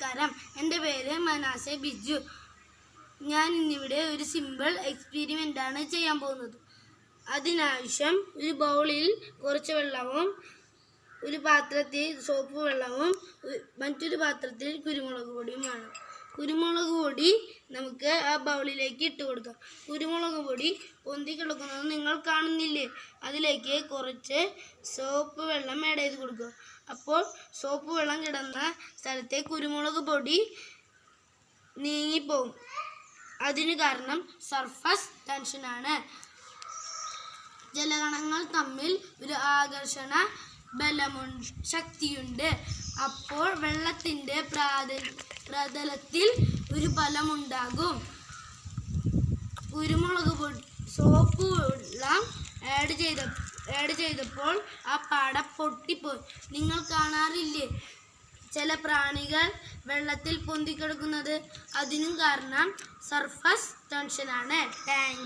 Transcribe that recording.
നമസ്കാരം. എന്റെ പേര് മനാസെ ബിജു. ഞാൻ ഇന്നിവിടെ ഒരു സിമ്പിൾ എക്സ്പീരിമെന്റാണ് ചെയ്യാൻ പോകുന്നത്. അതിനാവശ്യം ഒരു ബൗളിൽ കുറച്ച് വെള്ളവും ഒരു പാത്രത്തിൽ സോപ്പ് വെള്ളവും മറ്റൊരു പാത്രത്തിൽ കുരുമുളക് പൊടിയും വേണം. കുരുമുളക് പൊടി നമുക്ക് ആ ബൗളിലേക്ക് ഇട്ട് കൊടുക്കാം. കുരുമുളക് പൊടി പൊന്തി കിടക്കുന്നത് നിങ്ങൾ കാണുന്നില്ലേ? അതിലേക്ക് കുറച്ച് സോപ്പ് വെള്ളം ആഡ് ചെയ്ത് കൊടുക്കുക. അപ്പോൾ സോപ്പ് വെള്ളം കിടന്ന സ്ഥലത്തെ കുരുമുളക് പൊടി നീങ്ങിപ്പോവും. അതിന് കാരണം സർഫസ് ടെൻഷനാണ് ജലഗണങ്ങൾ തമ്മിൽ ഒരു ആകർഷണ ബലമുണ്ട് ശക്തിയുണ്ട്. അപ്പോൾ വെള്ളത്തിന്റെ പ്രാത പ്രതലത്തിൽ ഒരു ഫലമുണ്ടാകും. കുരുമുളക് പൊടി സോപ്പ് വെള്ളം ആഡ് ചെയ്ത ആഡ് ചെയ്തപ്പോൾ ആ പാട പൊട്ടിപ്പോയി. നിങ്ങൾ കാണാറില്ലേ? ചില പ്രാണികൾ വെള്ളത്തിൽ പൊന്തിക്കിടക്കുന്നത്. അതിനും കാരണം സർഫസ് ടെൻഷനാണ് താങ്ക്